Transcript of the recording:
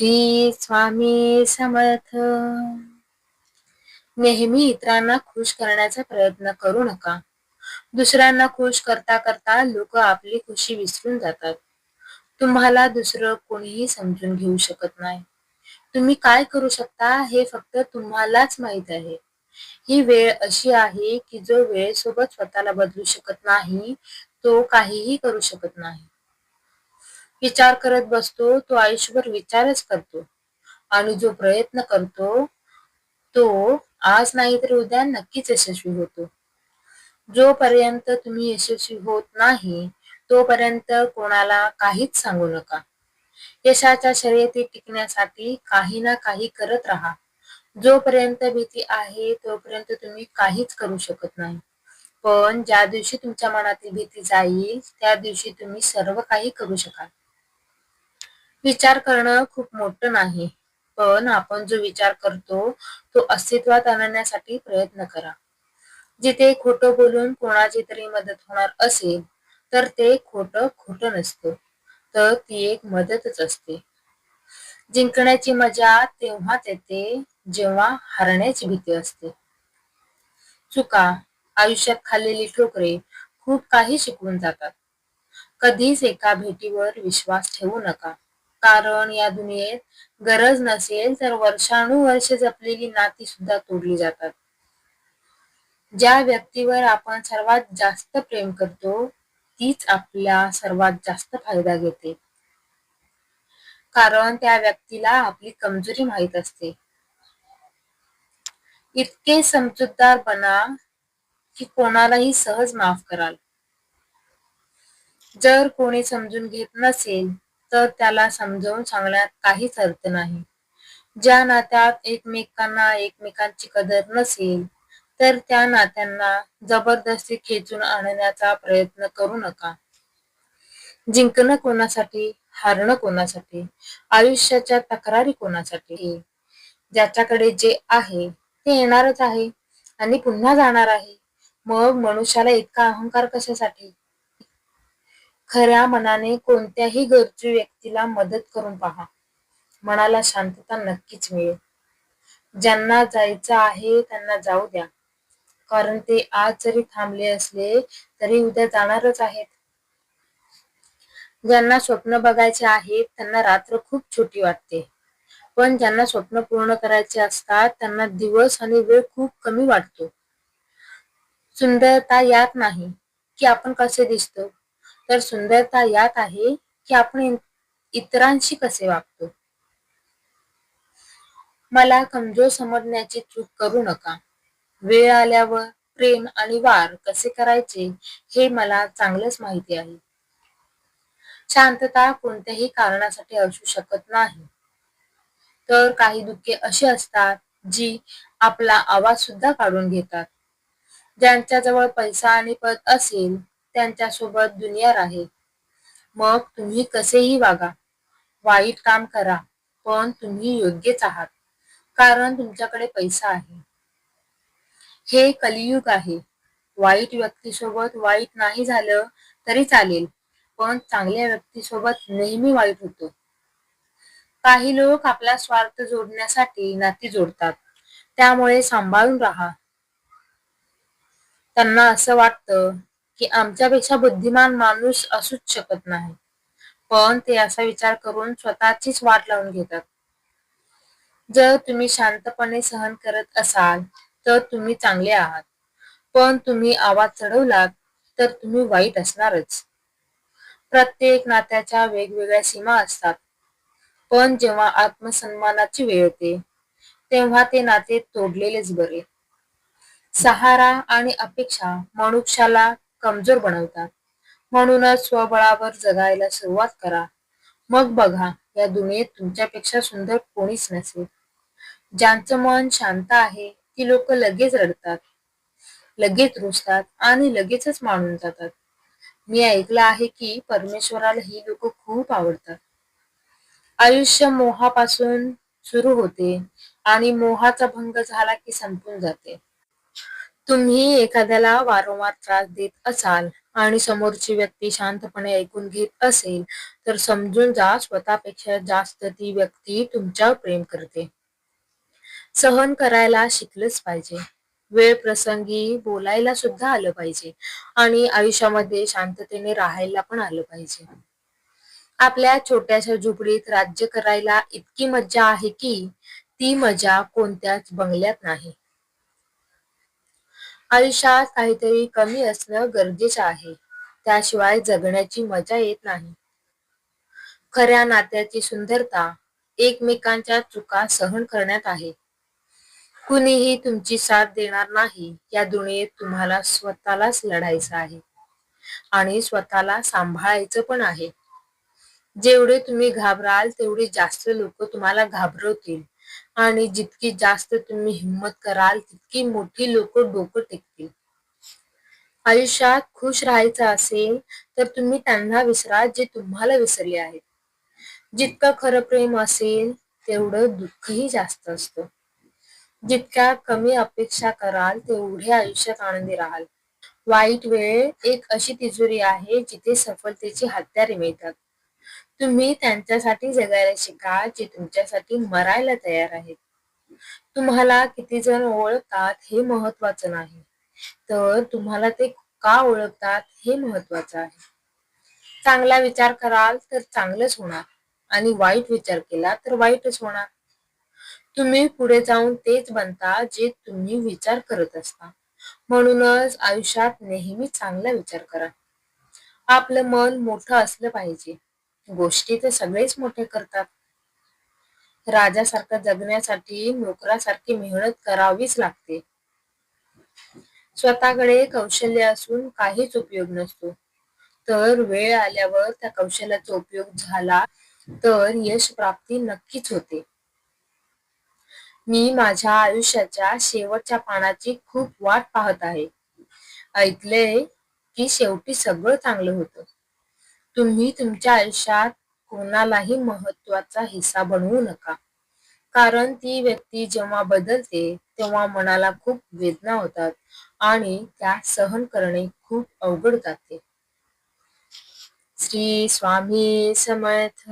श्री स्वामी समर्थ. नेहमी इतरांना खुश करण्याचा प्रयत्न करू नका. दुसऱ्यांना खुश करता करता लोक आपली खुशी विसरून जातात. तुम्हाला दुसरं कोणीही समजून घेऊ शकत नाही. तुम्ही काय करू शकता हे फक्त तुम्हालाच माहीत आहे. ही वेळ अशी आहे की जो वेळ सोबत स्वतःला बदलू शकत नाही तो काहीही करू शकत नाही. विचार करत बसतो तो आयुष्यभर विचारच करतो. आणि जो प्रयत्न करतो तो आज नाही तर उद्या नक्कीच यशस्वी होतो. जोपर्यंत तुम्ही यशस्वी होत नाही तोपर्यंत कोणाला काहीच सांगू नका. यशाच्या शर्यती टिकण्यासाठी काही ना काही करत राहा. जोपर्यंत भीती आहे तोपर्यंत तुम्ही काहीच करू शकत नाही. पण ज्या दिवशी तुमच्या मनातील भीती जाईल त्या दिवशी तुम्ही सर्व काही करू शकाल. विचार करणं खूप मोठं नाही. पण आपण जो विचार करतो तो अस्तित्वात आणण्यासाठी प्रयत्न करा. जिथे खोटं बोलून कोणाची तरी मदत होणार असेल तर ते खोटं खोटं नसतं तर ती एक मदतच असते. जिंकण्याची मजा तेव्हाच येते जेव्हा हरण्याची भीती असते. चुका आयुष्यात खाल्लेली ठोकरे खूप काही शिकवून जातात. कधीच एका भेटीवर विश्वास ठेवू नका. कारण या दुनियेत गरज नसेल तर वर्षानुवर्षे जपलेली नाती सुद्धा तोडली जातात. ज्या व्यक्तीवर आपण सर्वात जास्त प्रेम करतो तीच आपल्या सर्वात जास्त फायदा घेते. कारण त्या व्यक्तीला आपली कमजोरी माहीत असते. इतके समजूतदार बना की कोणालाही सहज माफ कराल. जर कोणी समजून घेत नसेल तर त्याला समजावून सांगण्यात काहीच अर्थ नाही. ज्या नात्यात एकमेकांना एकमेकांची कदर नसेल तर त्या नात्यांना जबरदस्ती खेचून आणण्याचा प्रयत्न करू नका. जिंकणं कोणासाठी हारणं कोणासाठी आयुष्याच्या तक्रारी कोणासाठी? ज्याच्याकडे जे आहे ते येणारच आहे आणि पुन्हा जाणार आहे. मग मनुष्याला इतका अहंकार कशासाठी? खऱ्या मनाने कोणत्याही गरजू व्यक्तीला मदत करून पहा. मनाला शांतता नक्कीच मिळेल. ज्यांना जायचं आहे त्यांना जाऊ द्या. कारण ते आज जरी थांबले असले तरी उद्या जाणारच आहेत. ज्यांना स्वप्न बघायचे आहेत त्यांना रात्र खूप छोटी वाटते. पण ज्यांना स्वप्न पूर्ण करायचे असतात त्यांना दिवस आणि वेळ खूप कमी वाटतो. सुंदरता यात नाही की आपण कसे दिसतो? तर सुंदरता यात आहे की आपण इतरांशी कसे वागतो? मला कमजोर समजण्याची चूक करू नका. वेळ आल्यावर प्रेम आणि वार कसे करायचे हे मला चांगलंच माहिती आहे. शांतता कोणत्याही कारणासाठी असू शकत नाही. तर काही दुःखे अशी असतात जी आपला आवाज सुद्धा काढून घेतात. ज्यांच्याजवळ पैसा आणि पद असेल त्यांच्यासोबत दुनिया राहील. मग तुम्ही कसेही वागा. वाईट काम करा पण तुम्ही योग्यच आहात कारण तुमच्याकडे पैसा आहे. हे कलियुग आहे. वाईट व्यक्तीसोबत वाईट नाही झालं तरी चालेल पण चांगल्या व्यक्तीसोबत नेहमी वाईट होतो. काही लोक आपला स्वार्थ जोडण्यासाठी नाती जोडतात. त्यामुळे सांभाळून राहा. त्यांना असं वाटतं की आमच्यापेक्षा बुद्धिमान माणूस असूच शकत नाही. पण ते असा विचार करून स्वतःचीच वाट लावून घेतात. जर तुम्ही शांतपणे सहन करत असाल तर तुम्ही चांगले आहात. पण तुम्ही आवाज चढवलात तर तुम्ही वाईट असणारच. प्रत्येक नात्याच्या वेगवेगळ्या सीमा असतात. पण जेव्हा आत्मसन्मानाची वेळ येते तेव्हा ते नाते तोडलेलेच बरे. सहारा आणि अपेक्षा मनुष्याला कमजोर बनवतात. म्हणूनच स्वबळावर जगायला सुरुवात करा. मग बघा या दुनियेत तुमच्यापेक्षा सुंदर कोणीच नसेल. ज्यांचं मन शांत आहे ती लोक लगेच रडतात. लगेच रुसतात आणि लगेचच मानून जातात. मी ऐकलं आहे की परमेश्वराला ही लोक खूप आवडतात. आयुष्य मोहापासून सुरू होते आणि मोहाचा भंग झाला की संपून जाते. तुम्ही एखाद्याला वारंवार त्रास देत असाल आणि समोरची व्यक्ती शांतपणे ऐकून घेत असेल तर समजून जा स्वतःपेक्षा जास्त ती व्यक्ती तुमच्यावर प्रेम करते. सहन करायला शिकलंच पाहिजे. वेळ प्रसंगी बोलायला सुद्धा आलं पाहिजे आणि आयुष्यामध्ये शांततेने राहायला पण आलं पाहिजे. आपल्या छोट्याशा झोपडीत राज्य करायला इतकी मज्जा आहे की ती मजा कोणत्याच बंगल्यात नाही. आयुष्यात काहीतरी कमी असणं गरजेचं आहे. त्याशिवाय जगण्याची मजा येत नाही. खऱ्या नात्याची सुंदरता एकमेकांच्या चुका सहन करण्यात आहे. कुणीही तुमची साथ देणार नाही या दुनियेत तुम्हाला स्वतःलाच लढायचं आहे. आणि स्वतःला सांभाळायचं पण आहे. जेवढे तुम्ही घाबराल तेवढे जास्त लोक तुम्हाला घाबरवतील. आणि जितकी जास्त तुम्ही हिंमत कराल तितकी मोठी लोक डोकं टेकतील. आयुष्यात खुश राहायचं असेल तर तुम्ही त्यांना विसरा जे तुम्हाला विसरले आहेत. जितकं खरं प्रेम असेल तेवढं दुःखही जास्त असतं. जितक्या कमी अपेक्षा कराल तेवढे आयुष्यात आनंदी राहाल. वाईट वेळ एक अशी तिजोरी आहे जिथे सफलतेची हत्यारे मिळतात. तुम्ही त्यांच्यासाठी जगायला शिका जे तुमच्यासाठी मरायला तयार आहेत. तुम्हाला किती जण ओळखतात हे महत्वाचं नाही. तर तुम्हाला ते का ओळखतात हे महत्वाचं आहे. चांगला विचार कराल तर चांगलंच होणार आणि वाईट विचार केला तर वाईटच होणार. तुम्ही पुढे जाऊन तेच बनता जे तुम्ही विचार करत असता. म्हणूनच आयुष्यात नेहमी चांगला विचार करा. आपलं मन मोठं असलं पाहिजे. गोष्टी तर सगळेच मोठे करतात. राजासारखं जगण्यासाठी नोकरासारखी मेहनत करावीच लागते. स्वतःकडे कौशल्य असून काहीच उपयोग नसतो. तर वेळ आल्यावर त्या कौशल्याचा उपयोग झाला तर यश प्राप्ती नक्कीच होते. मी माझ्या आयुष्याच्या शेवटच्या पानाची खूप वाट पाहत आहे. ऐकले की शेवटी सगळं चांगलं होतं. तुम्ही तुमच्या आयुष्यात कोणालाही महत्त्वाचा हिस्सा बनवू नका. कारण ती व्यक्ती जेव्हा बदलते तेव्हा मनाला खूप वेदना होतात आणि त्या सहन करणे खूप अवघड जाते. श्री स्वामी समर्थ.